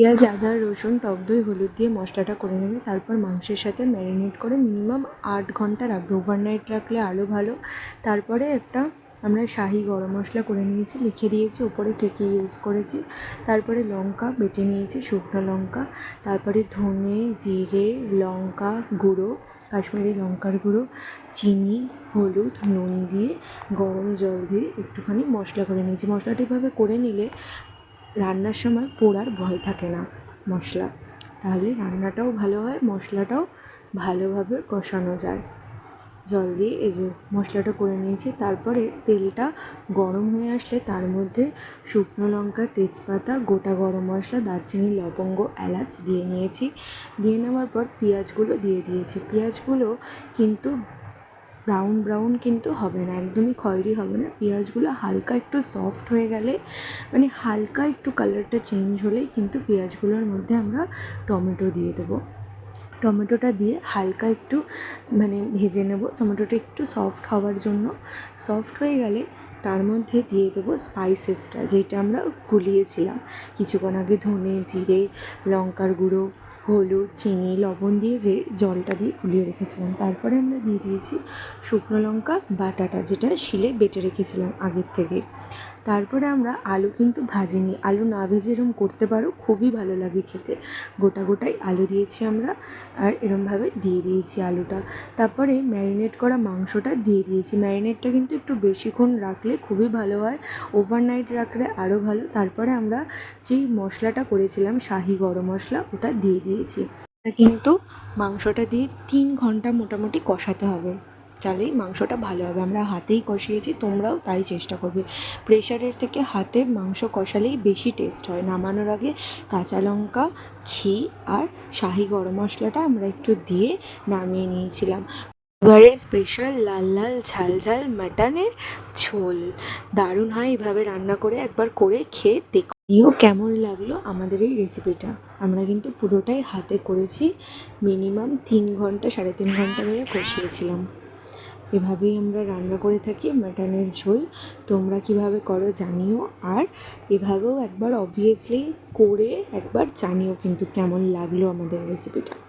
পেঁয়াজ, আদা, রসুন, টক দই, হলুদ দিয়ে মশলাটা করে নেবে। তারপর মাংসের সাথে ম্যারিনেট করে মিনিমাম আট ঘণ্টা রাখবে। ওভারনাইট রাখলে আরও ভালো। তারপরে একটা আমরা শাহি গরম মশলা করে নিয়েছি, লিখে দিয়েছি, ওপরে কী কী ইউজ করেছি। তারপরে লঙ্কা বেটে নিয়েছি, শুকনো লঙ্কা। তারপরে ধনে, জিরে, লঙ্কা গুঁড়ো, কাশ্মীরি লঙ্কার গুঁড়ো, চিনি, হলুদ, নুন দিয়ে গরম জল দিয়ে একটুখানি মশলা করে নিয়েছি। মশলাটা এভাবে করে নিলে রান্নার সময় পোড়ার ভয় থাকে না মশলা। তাহলে রান্নাটাও ভালো হয়, মশলাটাও ভালোভাবে কষানো যায়। জল দিয়ে এই যে মশলাটা করে নিয়েছি, তারপরে তেলটা গরম হয়ে আসলে তার মধ্যে শুকনো লঙ্কা, তেজপাতা, গোটা গরম মশলা, দারচিনি, লবঙ্গ, এলাচ দিয়ে নিয়েছি। দিয়ে নেওয়ার পর পেঁয়াজগুলো দিয়ে দিয়েছি। পেঁয়াজগুলো কিন্তু ব্রাউন ব্রাউন কিন্তু হবে না, একদমই খয়েরি হবে না। পেঁয়াজগুলো হালকা একটু সফট হয়ে গেলে মানে হালকা একটু কালারটা চেঞ্জ হলেই কিন্তু পেঁয়াজগুলোর মধ্যে আমরা টমেটো দিয়ে দেবো। টমেটোটা দিয়ে হালকা একটু মানে ভেজে নেব। টমেটোটা একটু সফট হওয়ার জন্য সফট হয়ে গেলে তার মধ্যে দিয়ে দেবো স্পাইসেসটা যেটা আমরা গুলিয়েছিলাম। কিছুক্ষণ আগে ধনে, জিরে, লঙ্কার গুঁড়ো হলুদ, চিনি, লবণ দিয়ে যে জলটা দিয়ে গুলিয়ে রেখেছিলাম। তারপরে আমরা দিয়ে দিয়েছি শুকনো লঙ্কা, বাটাটা যেটা শিলে বেটে রেখেছিলাম আগের থেকে। তারপরে আমরা আলু কিন্তু ভাজিনি। আলু না ভেজে এরম করতে পারো, খুবই ভালো লাগে খেতে। গোটা গোটাই আলু দিয়েছি আমরা, আর এরমভাবে দিয়ে দিয়েছি আলুটা। তারপরে ম্যারিনেট করা মাংসটা দিয়ে দিয়েছি। ম্যারিনেটটা কিন্তু একটু বেশিক্ষণ রাখলে খুবই ভালো হয় ওভারনাইট রাখলে আরও ভালো। তারপরে আমরা যেই মশলাটা করেছিলাম, শাহি গরম মশলা, ওটা দিয়ে দিয়েছি। কিন্তু মাংসটা দিয়ে তিন ঘণ্টা মোটামুটি কষাতে হবে। তাহলেই মাংসটা ভালো হবে। আমরা হাতেই কষিয়েছি, তোমরাও তাই চেষ্টা করবে। প্রেশারের থেকে হাতে মাংস কষালেই বেশি টেস্ট হয়। নামানোর আগে কাঁচা লঙ্কা, ঘি আর শাহি গরম মশলাটা আমরা একটু দিয়ে নামিয়ে নিয়েছিলাম। এবারে স্পেশাল লাল লাল ঝাল ঝাল মাটনের ঝোল। দারুণ হয় এইভাবে রান্না করে একবার করে খেয়ে দেখো। নিও কেমন লাগল আমাদের এই রেসিপিটা আমরা কিন্তু পুরোটাই হাতে করেছি। মিনিমাম তিন ঘণ্টা, সাড়ে তিন ঘণ্টা ধরে কষিয়েছিলাম। এভাবেই আমরা রান্না করে থাকি মাটনের ঝোল। তোমরা কীভাবে করো জানিও। আর এভাবেও একবার অবভিয়াসলি করে একবার জানিও কিন্তু কেমন লাগল আমাদের রেসিপিটা